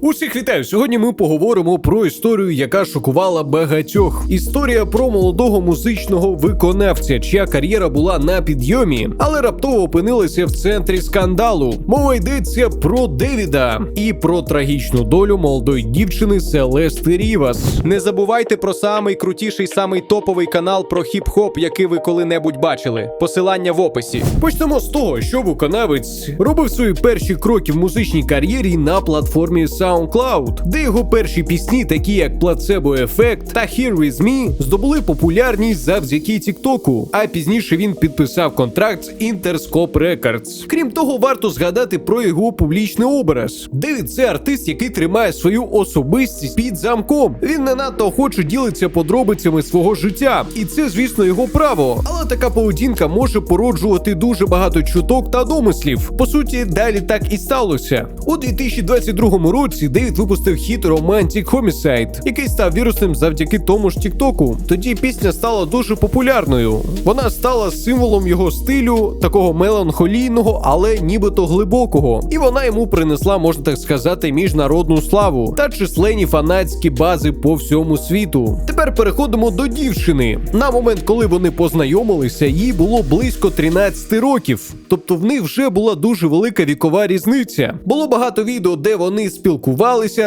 Усіх вітаю! Сьогодні ми поговоримо про історію, яка шокувала багатьох. Історія про молодого музичного виконавця, чия кар'єра була на підйомі, але раптово опинилася в центрі скандалу. Мова йдеться про Девіда і про трагічну долю молодої дівчини Селести Рівас. Не забувайте про самий крутіший, самий топовий канал про хіп-хоп, який ви коли-небудь бачили. Посилання в описі. Почнемо з того, що виконавець робив свої перші кроки в музичній кар'єрі на платформі SoundCloud, де його перші пісні, такі як Placebo Effect та Here With Me, здобули популярність завдяки Тіктоку. А пізніше він підписав контракт з Interscope Records. Крім того, варто згадати про його публічний образ. Девід це артист, який тримає свою особистість під замком. Він не надто охоче ділиться подробицями свого життя, і це, звісно, його право. Але така поведінка може породжувати дуже багато чуток та домислів. По суті, далі так і сталося. У 2022 році Девід випустив хіт Romantic Homicide, який став вірусним завдяки тому ж Тіктоку. Тоді пісня стала дуже популярною. Вона стала символом його стилю, такого меланхолійного, але нібито глибокого. І вона йому принесла, можна так сказати, міжнародну славу та численні фанатські бази по всьому світу. Тепер переходимо до дівчини. На момент, коли вони познайомилися, їй було близько 13 років. Тобто в них вже була дуже велика вікова різниця. Було багато відео, де вони спілкувалися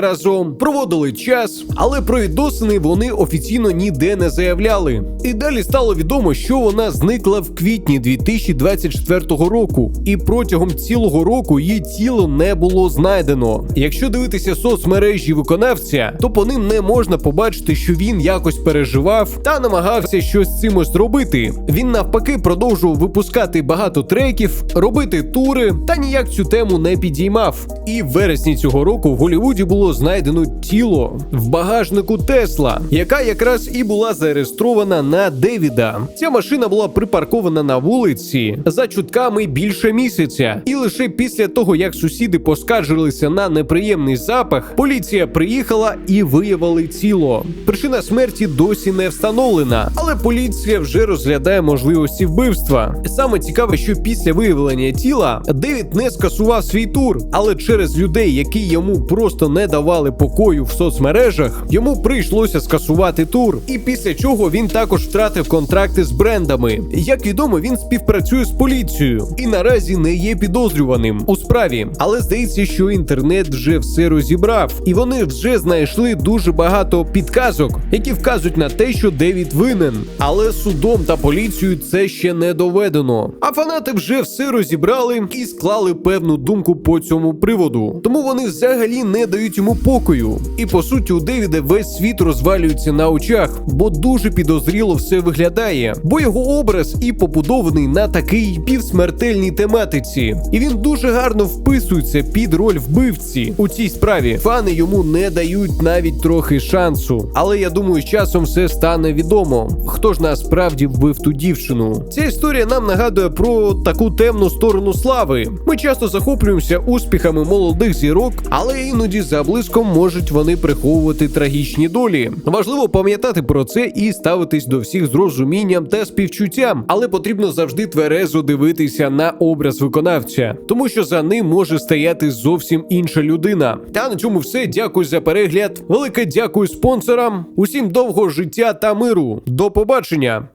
разом, проводили час, але про відносини вони офіційно ніде не заявляли. І далі стало відомо, що вона зникла в квітні 2024 року, і протягом цілого року її тіло не було знайдено. Якщо дивитися соцмережі виконавця, то по ним не можна побачити, що він якось переживав та намагався щось з цим ось робити. Він навпаки продовжував випускати багато треків, робити тури та ніяк цю тему не підіймав. І в вересні цього року в Голлівуді було знайдено тіло в багажнику Тесла, яка якраз і була зареєстрована на Девіда. Ця машина була припаркована на вулиці за чутками більше місяця, і лише після того, як сусіди поскаржилися на неприємний запах, поліція приїхала і виявили тіло. Причина смерті досі не встановлена, але поліція вже розглядає можливості вбивства. Саме цікаве, що після виявлення тіла Девід не скасував свій тур, але через людей, які йому просто не давали покою в соцмережах, йому прийшлося скасувати тур. І після чого він також втратив контракти з брендами. Як відомо, він співпрацює з поліцією і наразі не є підозрюваним у справі. Але здається, що інтернет вже все розібрав, і вони вже знайшли дуже багато підказок, які вказують на те, що Девід винен. Але судом та поліцією це ще не доведено. А фанати вже все розібрали і склали певну думку по цьому приводу. Тому вони взагалі не дають йому покою. І по суті, у Девіда весь світ розвалюється на очах, бо дуже підозріло все виглядає. Бо його образ і побудований на такий півсмертельній тематиці, і він дуже гарно вписується під роль вбивці у цій справі. Фани йому не дають навіть трохи шансу. Але я думаю, з часом все стане відомо. Хто ж насправді вбив ту дівчину? Ця історія нам нагадує про таку темну сторону слави. Ми часто захоплюємося успіхами молодих зірок, але іноді за блиском можуть вони приховувати трагічні долі. Важливо пам'ятати про це і ставитись до всіх з розумінням та співчуттям, але потрібно завжди тверезо дивитися на образ виконавця, тому що за ним може стояти зовсім інша людина. Та на цьому все. Дякую за перегляд. Велике дякую спонсорам. Усім довгого життя та миру. До побачення.